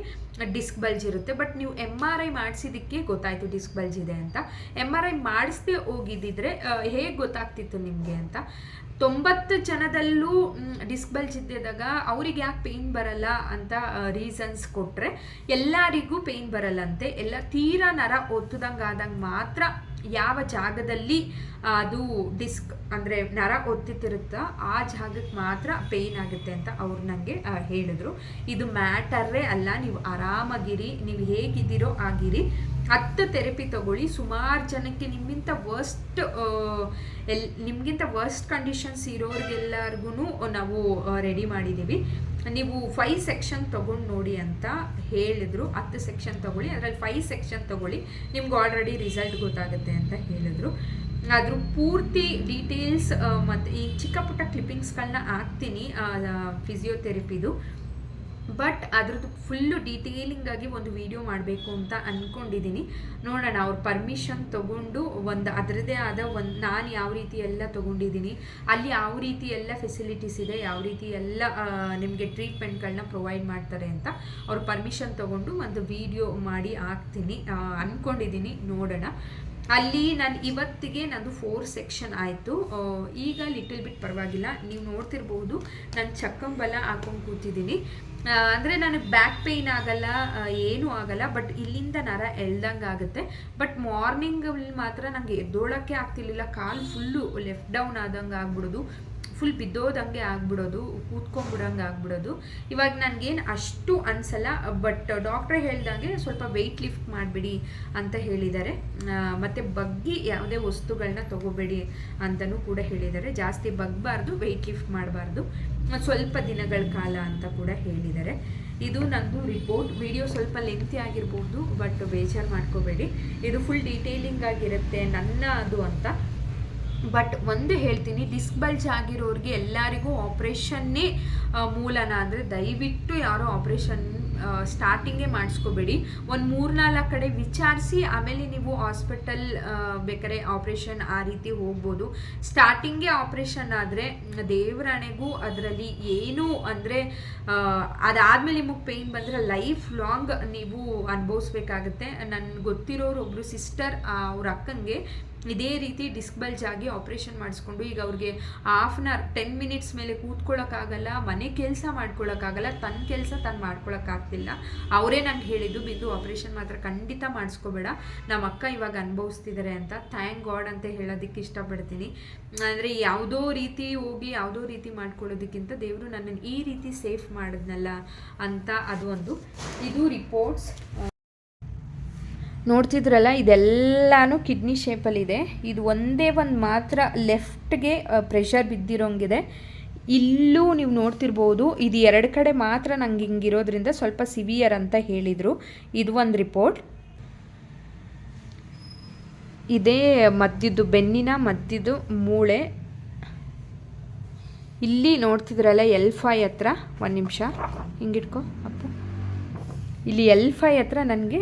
ಡಿಸ್ಕ್ ಬಲ್ಜ್ ಇರುತ್ತೆ. ಬಟ್ ನೀವು ಎಂ ಆರ್ ಐ ಮಾಡಿಸಿದ್ದಕ್ಕೆ ಗೊತ್ತಾಯಿತು ಡಿಸ್ಕ್ ಬಲ್ಜ್ ಇದೆ ಅಂತ. ಎಂ ಆರ್ ಐ ಮಾಡಿಸ್ದೇ ಹೋಗಿದ್ದಿದ್ರೆ ಹೇಗೆ ಗೊತ್ತಾಗ್ತಿತ್ತು ನಿಮಗೆ ಅಂತ? ತೊಂಬತ್ತು ಜನದಲ್ಲೂ ಡಿಸ್ಕ್ ಬಲ್ಜ್ ಇದ್ದಿದ್ದಾಗ ಅವ್ರಿಗೆ ಯಾಕೆ ಪೇಯ್ನ್ ಬರಲ್ಲ ಅಂತ ರೀಸನ್ಸ್ ಕೊಟ್ಟರೆ ಎಲ್ಲರಿಗೂ ಪೇಯ್ನ್ ಬರಲ್ಲಂತೆ. ಎಲ್ಲ ತೀರಾ ನರ ಒತ್ತದಂಗೆ ಆದಂಗೆ ಮಾತ್ರ ಯಾವ ಜಾಗದಲ್ಲಿ ಅದು ಡಿಸ್ಕ್ ಅಂದರೆ ನರ ಒತ್ತಿತ್ತಿರುತ್ತೋ ಆ ಜಾಗಕ್ಕೆ ಮಾತ್ರ ಪೇಯ್ನ್ ಆಗುತ್ತೆ ಅಂತ ಅವ್ರು ನನಗೆ ಹೇಳಿದ್ರು. ಇದು ಮ್ಯಾಟರೇ ಅಲ್ಲ, ನೀವು ಆರಾಮಾಗಿರಿ, ನೀವು ಹೇಗಿದ್ದೀರೋ ಆಗಿರಿ. ಹತ್ತು ಥೆರಪಿ ತಗೊಳ್ಳಿ. ಸುಮಾರು ಜನಕ್ಕೆ ನಿಮ್ಗಿಂತ ವರ್ಸ್ಟ್ ಎಲ್, ನಿಮಗಿಂತ ವರ್ಸ್ಟ್ ಕಂಡೀಷನ್ಸ್ ಇರೋರಿಗೆಲ್ಲರಿಗೂ ನಾವು ರೆಡಿ ಮಾಡಿದ್ದೀವಿ ನೀವು ಫೈವ್ ಸೆಕ್ಷನ್ ತೊಗೊಂಡು ನೋಡಿ ಅಂತ ಹೇಳಿದ್ರು. ಹತ್ತು ಸೆಕ್ಷನ್ ತೊಗೊಳ್ಳಿ. ಅದರಲ್ಲಿ ಫೈವ್ ಸೆಕ್ಷನ್ ತೊಗೊಳ್ಳಿ. ನಿಮ್ಗೆ ಆಲ್ರೆಡಿ ರಿಸಲ್ಟ್ ಗೊತ್ತಾಗುತ್ತೆ ಅಂತ ಹೇಳಿದ್ರು. ಅದ್ರ ಪೂರ್ತಿ ಡೀಟೇಲ್ಸ್ ಮತ್ತು ಈ ಚಿಕ್ಕ ಪುಟ್ಟ ಕ್ಲಿಪ್ಪಿಂಗ್ಸ್ಗಳನ್ನ ಹಾಕ್ತೀನಿ ಫಿಸಿಯೋಥೆರಪಿದು ಬಟ್ ಅದ್ರದ್ದು ಫುಲ್ಲು ಡೀಟೇಲಿಂಗ್ ಆಗಿ ಒಂದು ವಿಡಿಯೋ ಮಾಡಬೇಕು ಅಂತ ಅಂದ್ಕೊಂಡಿದ್ದೀನಿ ನೋಡೋಣ, ಅವ್ರ ಪರ್ಮಿಷನ್ ತೊಗೊಂಡು ಒಂದು ಅದರದ್ದೇ ಆದ ಒಂದು ನಾನು ಯಾವ ರೀತಿ ಎಲ್ಲ ತೊಗೊಂಡಿದ್ದೀನಿ ಅಲ್ಲಿ ಯಾವ ರೀತಿ ಎಲ್ಲ ಫೆಸಿಲಿಟೀಸ್ ಇದೆ, ಯಾವ ರೀತಿ ಎಲ್ಲ ನಿಮಗೆ ಟ್ರೀಟ್ಮೆಂಟ್ಗಳನ್ನ ಪ್ರೊವೈಡ್ ಮಾಡ್ತಾರೆ ಅಂತ ಅವ್ರ ಪರ್ಮಿಷನ್ ತೊಗೊಂಡು ಒಂದು ವಿಡಿಯೋ ಮಾಡಿ ಹಾಕ್ತೀನಿ. ಅಂದ್ಕೊಂಡಿದ್ದೀನಿ ನೋಡೋಣ. ಅಲ್ಲಿ ನಾನು ಇವತ್ತಿಗೆ ನಂದು ಫೋರ್ ಸೆಕ್ಷನ್ ಆಯಿತು. ಈಗ ಲಿಟಲ್ ಬಿಟ್ ಪರವಾಗಿಲ್ಲ. ನೀವು ನೋಡ್ತಿರ್ಬೋದು, ನಾನು ಚಕ್ಕಂಬಲ ಹಾಕೊಂಡು ಕೂತಿದ್ದೀನಿ ಅಂದರೆ ನನಗೆ ಬ್ಯಾಕ್ ಪೇಯ್ನ್ ಆಗಲ್ಲ ಏನೂ ಆಗಲ್ಲ ಬಟ್ ಇಲ್ಲಿಂದ ನರ ಎಳ್ದಂಗೆ ಆಗುತ್ತೆ. ಬಟ್ ಮಾರ್ನಿಂಗಲ್ಲಿ ಮಾತ್ರ ನನಗೆ ಎದ್ದೋಳಕ್ಕೆ ಆಗ್ತಿರ್ಲಿಲ್ಲ, ಕಾಲು ಫುಲ್ಲು ಲೆಫ್ಟ್ ಡೌನ್ ಆದಂಗೆ ಆಗ್ಬಿಡೋದು. ಫುಲ್ ಬಿದ್ದೋದಂಗೆ ಆಗ್ಬಿಡೋದು, ಕೂತ್ಕೊಂಡ್ಬಿಡಂಗೆ ಆಗ್ಬಿಡೋದು. ಇವಾಗ ನನಗೇನು ಅಷ್ಟು ಅನಿಸಲ್ಲ ಬಟ್ ಡಾಕ್ಟ್ರೇ ಹೇಳ್ದಂಗೆ ಸ್ವಲ್ಪ ವೆಯ್ಟ್ ಲಿಫ್ಟ್ ಮಾಡಿಬಿಡಿ ಅಂತ ಹೇಳಿದ್ದಾರೆ. ಮತ್ತು ಬಗ್ಗಿ ಯಾವುದೇ ವಸ್ತುಗಳನ್ನ ತಗೋಬೇಡಿ ಅಂತಲೂ ಕೂಡ ಹೇಳಿದ್ದಾರೆ. ಜಾಸ್ತಿ ಬಗ್ಬಾರ್ದು ವೆಯ್ಟ್ ಲಿಫ್ಟ್ ಮಾಡಬಾರ್ದು. ಸ್ವಲ್ಪ ದಿನಗಳ ಕಾಲ ಅಂತ ಕೂಡ ಹೇಳಿದ್ದಾರೆ. ಇದು ನಂದು ರಿಪೋರ್ಟ್ ವಿಡಿಯೋ ಸ್ವಲ್ಪ ಲೆಂತಿ ಆಗಿರ್ಬೋದು ಬಟ್ ಬೇಜಾರು ಮಾಡ್ಕೋಬೇಡಿ. ಇದು ಫುಲ್ ಡೀಟೇಲಿಂಗ್ ಆಗಿರುತ್ತೆ, ನನ್ನ ಅದು ಅಂತ. ಬಟ್ ಒಂದು ಹೇಳ್ತೀನಿ ಡಿಸ್ಕ್ ಬಲ್ಜ್ ಆಗಿರೋರಿಗೆ ಎಲ್ಲರಿಗೂ ಆಪ್ರೇಷನ್ನೇ ಮೂಲನ ಅಂದರೆ ದಯವಿಟ್ಟು ಯಾರೋ ಆಪ್ರೇಷನ್ ಸ್ಟಾರ್ಟಿಂಗೇ ಮಾಡಿಸ್ಕೋಬೇಡಿ. ಒಂದು ಮೂರ್ನಾಲ್ಕು ಕಡೆ ವಿಚಾರಿಸಿ, ಆಮೇಲೆ ನೀವು ಹಾಸ್ಪಿಟಲ್ ಬೇಕಾದ್ರೆ ಆಪ್ರೇಷನ್ ಆ ರೀತಿ ಹೋಗ್ಬೋದು. ಸ್ಟಾರ್ಟಿಂಗೇ ಆಪ್ರೇಷನ್ ಆದರೆ ದೇವರಾಣೆಗೂ ಅದರಲ್ಲಿ ಏನು ಅಂದರೆ ಅದಾದಮೇಲೆ ನಿಮಗೆ ಪೇಯ್ನ್ ಬಂದರೆ ಲೈಫ್ ಲಾಂಗ್ ನೀವು ಅನುಭವಿಸ್ಬೇಕಾಗತ್ತೆ. ನನ್ಗೆ ಗೊತ್ತಿರೋರು ಒಬ್ಬರು ಸಿಸ್ಟರ್ ಅವ್ರ ಅಕ್ಕಂಗೆ ಇದೇ ರೀತಿ ಡಿಸ್ಕ್ ಬಲ್ಜ್ ಆಗಿ ಆಪ್ರೇಷನ್ ಮಾಡಿಸ್ಕೊಂಡು ಈಗ ಅವ್ರಿಗೆ half an hour ten minutes ಮೇಲೆ ಕೂತ್ಕೊಳ್ಳೋಕ್ಕಾಗಲ್ಲ, ಮನೆ ಕೆಲಸ ಮಾಡ್ಕೊಳ್ಳೋಕ್ಕಾಗಲ್ಲ ತನ್ನ ಕೆಲಸ ತಾನು ಮಾಡ್ಕೊಳ್ಳೋಕ್ಕಾಗ್ತಿಲ್ಲ. ಅವರೇ ನಂಗೆ ಹೇಳಿದ್ದು, ಬಿದ್ದು ಆಪ್ರೇಷನ್ ಮಾತ್ರ ಖಂಡಿತ ಮಾಡಿಸ್ಕೋಬೇಡ. ನಮ್ಮ ಅಕ್ಕ ಇವಾಗ ಅನುಭವಿಸ್ತಿದ್ದಾರೆ ಅಂತ. ಥ್ಯಾಂಕ್ ಗಾಡ್ ಅಂತ ಹೇಳೋದಕ್ಕೆ ಇಷ್ಟಪಡ್ತೀನಿ. ಅಂದರೆ ಯಾವುದೋ ರೀತಿ ಹೋಗಿ, ಯಾವುದೋ ರೀತಿ ಮಾಡ್ಕೊಳ್ಳೋದಕ್ಕಿಂತ ದೇವರು ನನ್ನನ್ನು ಈ ರೀತಿ ಸೇಫ್ ಮಾಡಿದ್ನಲ್ಲ ಅಂತ ಅದು ಒಂದು. ಇದು ರಿಪೋರ್ಟ್ಸ್ ನೋಡ್ತಿದ್ರಲ್ಲ, ಇದೆಲ್ಲಾನು ಕಿಡ್ನಿ ಶೇಪಲ್ಲಿದೆ. ಇದು ಒಂದೇ ಒಂದು ಮಾತ್ರ ಲೆಫ್ಟ್ಗೆ ಪ್ರೆಷರ್ ಬಿದ್ದಿರೋಂಗಿದೆ. ಇಲ್ಲೂ ನೀವು ನೋಡ್ತಿರ್ಬೋದು, ಇದು ಎರಡು ಕಡೆ ಮಾತ್ರ ನಂಗೆ ಹಿಂಗಿರೋದ್ರಿಂದ ಸ್ವಲ್ಪ ಸಿವಿಯರ್ ಅಂತ ಹೇಳಿದರು. ಇದು ಒಂದು ರಿಪೋರ್ಟ್. ಇದೇ ಮದ್ದಿದ್ದು ಬೆನ್ನಿನ, ಮದ್ದಿದ್ದು ಮೂಳೆ. ಇಲ್ಲಿ ನೋಡ್ತಿದ್ರಲ್ಲ ಎಲ್ ಫೈ ಹತ್ರ. ಒಂದು ನಿಮಿಷ. ಹಿಂಗಿಟ್ಕೊ, ಅಪ್ಪು. ಇಲ್ಲಿ ಎಲ್ ಫೈ ಹತ್ರ ನನಗೆ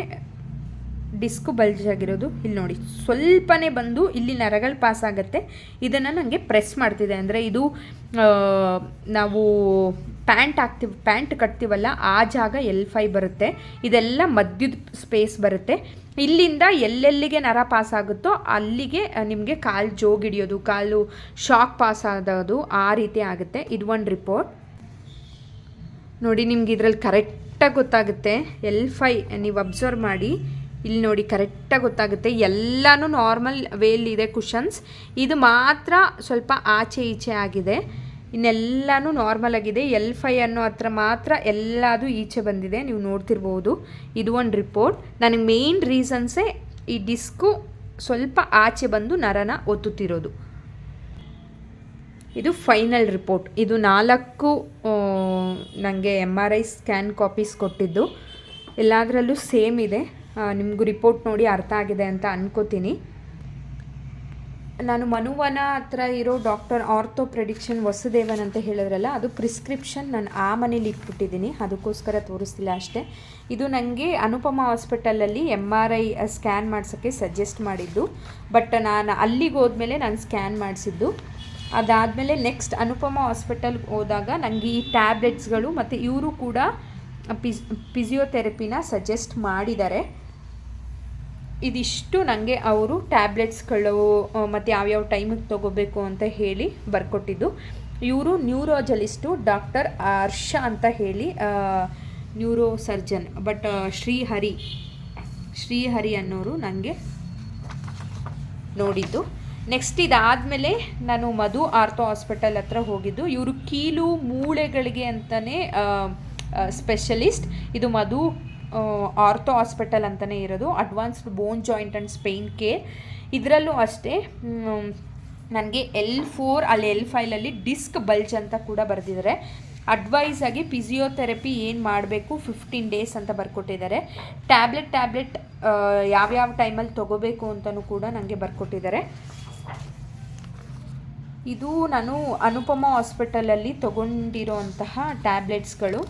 ಡಿಸ್ಕು ಬಲ್ಜ್ ಆಗಿರೋದು ಇಲ್ಲಿ ನೋಡಿ. ಸ್ವಲ್ಪನೇ ಬಂದು ಇಲ್ಲಿ ನರಗಳು ಪಾಸ್ ಆಗುತ್ತೆ. ಇದನ್ನು ನನಗೆ ಪ್ರೆಸ್ ಮಾಡ್ತಿದೆ. ಅಂದರೆ ಇದು ನಾವು ಪ್ಯಾಂಟ್ ಹಾಕ್ತೀವಿ ಪ್ಯಾಂಟ್ ಕಟ್ತೀವಲ್ಲ, ಆ ಜಾಗ ಎಲ್ ಫೈ ಬರುತ್ತೆ. ಇದೆಲ್ಲ ಮಧ್ಯದ ಸ್ಪೇಸ್ ಬರುತ್ತೆ. ಇಲ್ಲಿಂದ ಎಲ್ಲೆಲ್ಲಿಗೆ ನರ ಪಾಸ್ ಆಗುತ್ತೋ ಅಲ್ಲಿಗೆ ನಿಮಗೆ ಕಾಲು ಜೋಗಿಡಿಯೋದು ಕಾಲು ಶಾಕ್ ಪಾಸ್ ಆದೋದು ಆ ರೀತಿ ಆಗುತ್ತೆ. ಇದು ಒಂದು ರಿಪೋರ್ಟ್ ನೋಡಿ, ನಿಮ್ಗೆ ಇದ್ರಲ್ಲಿ ಕರೆಕ್ಟಾಗಿ ಗೊತ್ತಾಗುತ್ತೆ. ಎಲ್ ಫೈ ನೀವು ಅಬ್ಸರ್ವ್ ಮಾಡಿ. ಇಲ್ಲಿ ನೋಡಿ ಕರೆಕ್ಟಾಗಿ ಗೊತ್ತಾಗುತ್ತೆ. ಎಲ್ಲನೂ ನಾರ್ಮಲ್ ಇದೆ ಕುಷನ್ಸ್ ಇದು ಮಾತ್ರ ಸ್ವಲ್ಪ ಆಚೆ ಈಚೆ ಆಗಿದೆ. ಇನ್ನೆಲ್ಲನೂ ನಾರ್ಮಲ್ ಆಗಿದೆ. ಎಲ್ ಫೈ ಅನ್ನೋ ಹತ್ರ ಮಾತ್ರ ಎಲ್ಲದೂ ಈಚೆ ಬಂದಿದೆ. ನೀವು ನೋಡ್ತಿರ್ಬೋದು. ಇದು ಒಂದು ರಿಪೋರ್ಟ್ ನನಗೆ ಮೇಯ್ನ್ ರೀಸನ್ಸೇ ಈ ಡಿಸ್ಕು ಸ್ವಲ್ಪ ಆಚೆ ಬಂದು ನರನ ಒತ್ತುತ್ತಿರೋದು. ಇದು ಫೈನಲ್ ರಿಪೋರ್ಟ್ ಇದು ನಾಲ್ಕು ನನಗೆ M R I scan copies ಕೊಟ್ಟಿದ್ದು. ಎಲ್ಲದರಲ್ಲೂ ಸೇಮ್ ಇದೆ. ನಿಮಗೂ ರಿಪೋರ್ಟ್ ನೋಡಿ ಅರ್ಥ ಆಗಿದೆ ಅಂತ ಅನ್ಕೋತೀನಿ. ನಾನು ಮನುವನ ಹತ್ರ ಇರೋ ಡಾಕ್ಟರ್ ಆರ್ಥೋ ಪ್ರೆಡಿಕ್ಷನ್ ವಸುದೇವನ್ ಅಂತ ಹೇಳಿದ್ರಲ್ಲ, ಅದು ಪ್ರಿಸ್ಕ್ರಿಪ್ಷನ್ ನಾನು ಆ ಮನೇಲಿ ಇಟ್ಬಿಟ್ಟಿದ್ದೀನಿ. ಅದಕ್ಕೋಸ್ಕರ ತೋರಿಸ್ತಿಲ್ಲ ಅಷ್ಟೇ. ಇದು ನನಗೆ ಅನುಪಮ ಹಾಸ್ಪಿಟಲಲ್ಲಿ ಎಂ ಆರ್ ಐ ಸ್ಕ್ಯಾನ್ ಮಾಡ್ಸೋಕ್ಕೆ ಸಜೆಸ್ಟ್ ಮಾಡಿದ್ದು. ಬಟ್ ನಾನು ಅಲ್ಲಿಗೆ ಹೋದ್ಮೇಲೆ ನಾನು ಸ್ಕ್ಯಾನ್ ಮಾಡಿಸಿದ್ದು. ಅದಾದಮೇಲೆ ನೆಕ್ಸ್ಟ್ ಅನುಪಮ ಹಾಸ್ಪಿಟಲ್ಗೆ ಹೋದಾಗ ನನಗೆ ಈ ಟ್ಯಾಬ್ಲೆಟ್ಸ್ಗಳು ಮತ್ತು ಇವರು ಕೂಡ ಪಿಸ್ ಪಿಸಿಯೋಥೆರಪಿನ ಸಜೆಸ್ಟ್ ಮಾಡಿದ್ದಾರೆ. ಇದಿಷ್ಟು ನನಗೆ ಅವರು ಟ್ಯಾಬ್ಲೆಟ್ಸ್ಗಳು ಮತ್ತು ಯಾವ್ಯಾವ ಟೈಮಿಗೆ ತೊಗೋಬೇಕು ಅಂತ ಹೇಳಿ ಬರ್ಕೊಟ್ಟಿದ್ದು. ಇವರು ನ್ಯೂರೋಜಲಿಸ್ಟು ಡಾಕ್ಟರ್ ಹರ್ಷ ಅಂತ ಹೇಳಿ neuro surgeon but Srihari Srihari ಅನ್ನೋರು ನನಗೆ ನೋಡಿದ್ದು. ನೆಕ್ಸ್ಟ್ ಇದಾದಮೇಲೆ ನಾನು ಮಧು ಆರ್ಥೋ ಹಾಸ್ಪಿಟಲ್ ಹತ್ರ ಹೋಗಿದ್ದು. ಇವರು ಕೀಲು ಮೂಳೆಗಳಿಗೆ ಅಂತಲೇ ಸ್ಪೆಷಲಿಸ್ಟ್. ಇದು ಮಧು ಆರ್ಥೋ ಹಾಸ್ಪಿಟಲ್ ಅಂತಲೇ ಇರೋದು. Advanced bone joint and spine care ಇದರಲ್ಲೂ ಅಷ್ಟೇ ನನಗೆ ಎಲ್ ಫೋರ್ ಅಲ್ಲಿ ಎಲ್ ಫೈಲಲ್ಲಿ ಡಿಸ್ಕ್ ಬಲ್ಜ್ ಅಂತ ಕೂಡ ಬರೆದಿದ್ದಾರೆ ಅಡ್ವೈಸ್ ಆಗಿ ಫಿಸಿಯೋಥೆರಪಿ ಏನು ಮಾಡಬೇಕು ಫಿಫ್ಟೀನ್ ಡೇಸ್ ಅಂತ ಬರ್ಕೊಟ್ಟಿದ್ದಾರೆ ಟ್ಯಾಬ್ಲೆಟ್ ಟ್ಯಾಬ್ಲೆಟ್ ಯಾವ್ಯಾವ ಟೈಮಲ್ಲಿ ತೊಗೋಬೇಕು ಅಂತಲೂ ಕೂಡ ನನಗೆ ಬರ್ಕೊಟ್ಟಿದ್ದಾರೆ ಇದು ನಾನು ಅನುಪಮ ಹಾಸ್ಪಿಟಲಲ್ಲಿ ತೊಗೊಂಡಿರೋಂತಹ ಟ್ಯಾಬ್ಲೆಟ್ಸ್ಗಳು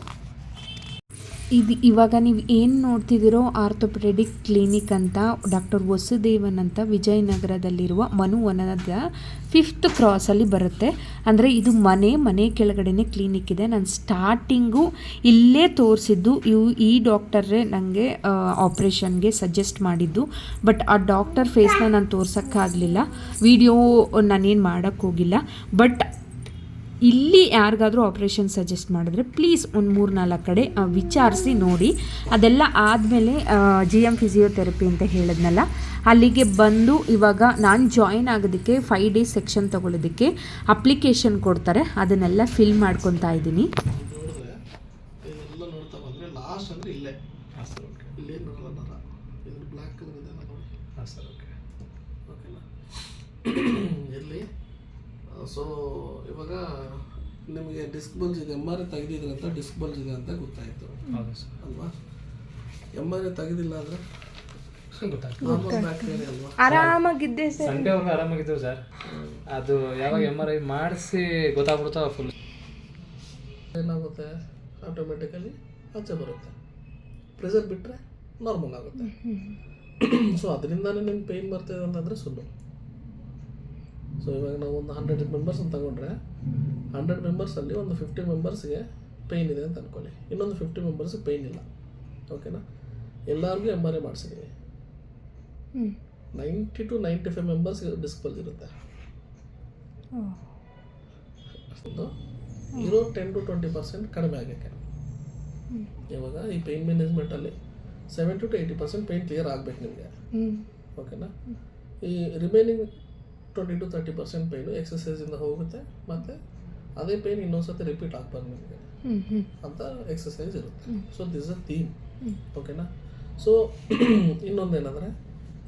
ಇದು ಇವಾಗ ನೀವು ಏನು ನೋಡ್ತಿದ್ದೀರೋ ಆರ್ಥೋಪೆಡಿಕ್ ಕ್ಲಿನಿಕ್ ಅಂತ, ಡಾಕ್ಟರ್ ವಸುದೇವನ್ ಅಂತ ವಿಜಯನಗರದಲ್ಲಿರುವ ಮನುವನದ ಫಿಫ್ತ್ ಕ್ರಾಸಲ್ಲಿ ಬರುತ್ತೆ. ಅಂದರೆ ಇದು ಮನೆ ಮನೆ ಕೆಳಗಡೆನೇ ಕ್ಲಿನಿಕ್ ಇದೆ. ನಾನು ಸ್ಟಾರ್ಟಿಂಗು ಇಲ್ಲೇ ತೋರಿಸಿದ್ದು, ಇವು ಈ ಡಾಕ್ಟರೇ ನನಗೆ ಆಪ್ರೇಷನ್ಗೆ ಸಜೆಸ್ಟ್ ಮಾಡಿದ್ದು. ಬಟ್ ಆ ಡಾಕ್ಟರ್ ಫೇಸ್ನ ನಾನು ತೋರ್ಸೋಕ್ಕಾಗಲಿಲ್ಲ. ವಿಡಿಯೋ ನಾನೇನು ಮಾಡೋಕ್ಕೋಗಿಲ್ಲ ಬಟ್ ಇಲ್ಲಿ ಯಾರಿಗಾದರೂ ಆಪ್ರೇಷನ್ ಸಜೆಸ್ಟ್ ಮಾಡಿದ್ರೆ ಪ್ಲೀಸ್ ಒಂದು ಮೂರು ನಾಲ್ಕು ಕಡೆ ವಿಚಾರಿಸಿ ನೋಡಿ. ಅದೆಲ್ಲ ಆದಮೇಲೆ ಜಿ ಎಂ ಫಿಸಿಯೋಥೆರಪಿ ಅಂತ ಹೇಳಿದ್ನಲ್ಲ ಅಲ್ಲಿಗೆ ಬಂದು ಇವಾಗ ನಾನು ಜಾಯಿನ್ ಆಗೋದಕ್ಕೆ ಫೈವ್ ಡೇಸ್ ಸೆಕ್ಷನ್ ತೊಗೊಳೋದಕ್ಕೆ ಅಪ್ಲಿಕೇಶನ್ ಕೊಡ್ತಾರೆ. ಅದನ್ನೆಲ್ಲ ಫಿಲ್ ಮಾಡ್ಕೊತಾ ಇದ್ದೀನಿ. ಸೊ ಇವಾಗ ನಿಮಗೆ ಡಿಸ್ಕ್ ಬಲ್ಜ್ ಇದೆ. ಎಂ ಆರ್ ಐ ತೆಗೆದಿದ್ರೆ ಅಂತ ಡಿಸ್ಕ್ ಬಲ್ಜ್ ಇದೆ ಅಂತ ಗೊತ್ತಾಯಿತು. ಹೌದು ಸರ್. ಅಲ್ವಾ? ಎಂ ಆರ್ ಐ ತೆಗೆದಿಲ್ಲ ಅಂದರೆ? ಆರಾಮಾಗಿದ್ದೆ ಸರ್. ಸಂಡೇವರೆಗೂ ಆರಾಮಾಗಿದ್ದೆವು ಸರ್. ಅದು ಯಾವಾಗ ಎಂ ಆರ್ ಐ ಮಾಡಿಸಿ ಗೊತ್ತಾಗ್ಬಿಡ್ತಾ ಫುಲ್ ಏನಾಗುತ್ತೆ? ಆಟೋಮೆಟಿಕಲಿ ಆಚೆ ಬರುತ್ತೆ. ಪ್ರೆಷರ್ ಬಿಟ್ಟರೆ ನಾರ್ಮಲ್ ಆಗುತ್ತೆ. ಸೊ ಅದರಿಂದಾನೇ ನಿಮ್ಗೆ ಪೇಯ್ನ್ ಬರ್ತಿದೆ ಅಂತಂದರೆ ಸುಳ್ಳು. ಸೊ ಇವಾಗ ನಾವು ಒಂದು ಹಂಡ್ರೆಡ್ ಮೆಂಬರ್ಸ್ ಅಂತ ತಗೊಂಡ್ರೆ ಹಂಡ್ರೆಡ್ ಮೆಂಬರ್ಸಲ್ಲಿ ಒಂದು ಫಿಫ್ಟಿ ಮೆಂಬರ್ಸ್ಗೆ ಪೇಯ್ನ್ ಇದೆ ಅಂತ ಅಂದ್ಕೊಳ್ಳಿ ಇನ್ನೊಂದು ಫಿಫ್ಟಿ ಮೆಂಬರ್ಸ್ ಪೇಯ್ನ್ ಇಲ್ಲ. ಓಕೆನಾ ಎಲ್ಲರಿಗೂ ಎಂ ಆರ್ ಐ ಮಾಡಿಸಿದ್ದೀವಿ ನೈಂಟಿ ಟು ನೈಂಟಿ ಫೈವ್ ಮೆಂಬರ್ಸ್ಗೆ ಡಿಸ್ಪಲ್ ಇರುತ್ತೆ. ಒಂದು ಇರೋ ಟೆನ್ ಟು ಟ್ವೆಂಟಿ ಪರ್ಸೆಂಟ್ ಕಡಿಮೆ ಆಗೋಕ್ಕೆ. ಇವಾಗ ಈ pain ಮ್ಯಾನೇಜ್ಮೆಂಟಲ್ಲಿ seventy to eighty percent pain clear ಆಗಬೇಕು ನಿಮಗೆ. ಓಕೆನಾ ಈ remaining twenty to thirty percent pain ಎಕ್ಸಸೈಸಿಂದ ಹೋಗುತ್ತೆ ಮತ್ತು ಅದೇ ಪೇಯ್ನ್ ಇನ್ನೊಂದ್ಸತಿ ರಿಪೀಟ್ ಆಗ್ಬಾರ್ದು ನಿಮಗೆ. ಅಂತ ಎಕ್ಸಸೈಸ್ ಇರುತ್ತೆ. ಸೊ ದಿಸ್ ಅ ಥೀಮ್ ಓಕೆನಾ ಸೊ ಇನ್ನೊಂದೇನಂದರೆ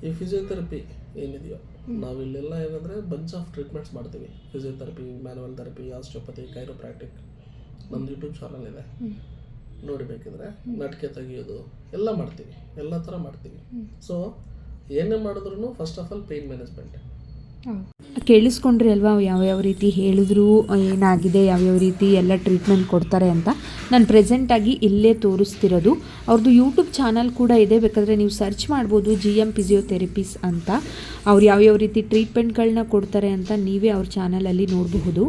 ಈ ಫಿಸಿಯೋಥೆರಪಿ ಏನಿದೆಯೋ ನಾವಿಲ್ಲೆಲ್ಲ ಏನಂದರೆ ಬಂಚ್ ಆಫ್ ಟ್ರೀಟ್ಮೆಂಟ್ಸ್ ಮಾಡ್ತೀವಿ. Physiotherapy manual therapy osteopathy chiropractic ನಮ್ದು ಯೂಟ್ಯೂಬ್ ಚಾನಲ್ ಇದೆ. ನೋಡಬೇಕಿದ್ರೆ ನಟಿಕೆ ತೆಗಿಯೋದು ಎಲ್ಲ ಮಾಡ್ತೀವಿ. ಎಲ್ಲ ಥರ ಮಾಡ್ತೀವಿ. ಸೊ ಏನೇ ಮಾಡಿದ್ರು first of all pain management ಕೇಳಿಸ್ಕೊಂಡ್ರಿ ಅಲ್ವಾ ಯಾವ್ಯಾವ ರೀತಿ ಹೇಳಿದ್ರು ಏನಾಗಿದೆ ಯಾವ್ಯಾವ ರೀತಿ ಎಲ್ಲ ಟ್ರೀಟ್ಮೆಂಟ್ ಕೊಡ್ತಾರೆ ಅಂತ. ನಾನು ಪ್ರೆಸೆಂಟಾಗಿ ಇಲ್ಲೇ ತೋರಿಸ್ತಿರೋದು. ಅವ್ರದ್ದು ಯೂಟ್ಯೂಬ್ ಚಾನಲ್ ಕೂಡ ಇದೆ. ಬೇಕಾದರೆ ನೀವು ಸರ್ಚ್ ಮಾಡ್ಬೋದು ಜಿ ಎಂ ಫಿಸಿಯೋಥೆರಪಿಸ್ ಅಂತ. ಅವ್ರು ಯಾವ್ಯಾವ ರೀತಿ ಟ್ರೀಟ್ಮೆಂಟ್ಗಳನ್ನ ಕೊಡ್ತಾರೆ ಅಂತ ನೀವೇ ಅವ್ರ ಚಾನಲಲ್ಲಿ ನೋಡಬಹುದು.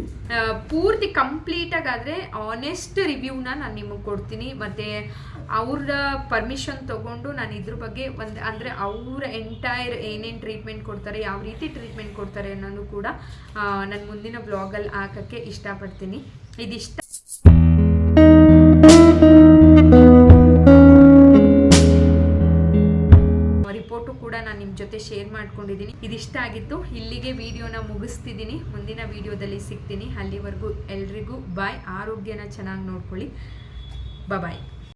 ಪೂರ್ತಿ ಕಂಪ್ಲೀಟಾಗಾದರೆ ಆನೆಸ್ಟ್ ರಿವ್ಯೂನ ನಾನು ನಿಮಗೆ ಕೊಡ್ತೀನಿ. ಮತ್ತು ಅವ್ರ ಪರ್ಮಿಷನ್ ತೊಗೊಂಡು ನಾನು ಇದ್ರ ಬಗ್ಗೆ ಒಂದು, ಅಂದರೆ ಅವ್ರ ಎಂಟೈರ್ ಏನೇನು ಟ್ರೀಟ್ಮೆಂಟ್ ಕೊಡ್ತಾರೆ, ಯಾವ ರೀತಿ ಟ್ರೀಟ್ಮೆಂಟ್ ಕೊಡ್ತಾರೆ ಅನ್ನೋದು ಕೂಡ ನಾನು ಮುಂದಿನ ಬ್ಲಾಗಲ್ಲಿ ಹಾಕೋಕ್ಕೆ ಇಷ್ಟಪಡ್ತೀನಿ. ಇದಿಷ್ಟ ರಿಪೋರ್ಟು ಕೂಡ ನಾನು ನಿಮ್ಮ ಜೊತೆ ಶೇರ್ ಮಾಡ್ಕೊಂಡಿದ್ದೀನಿ ಇದಿಷ್ಟ ಆಗಿತ್ತು. ಇಲ್ಲಿಗೆ ವಿಡಿಯೋನ ಮುಗಿಸ್ತಿದ್ದೀನಿ ಮುಂದಿನ ವಿಡಿಯೋದಲ್ಲಿ ಸಿಗ್ತೀನಿ. ಅಲ್ಲಿವರೆಗೂ ಎಲ್ರಿಗೂ ಬಾಯ್ ಆರೋಗ್ಯನ ಚೆನ್ನಾಗಿ ನೋಡ್ಕೊಳ್ಳಿ. ಬಾಯ್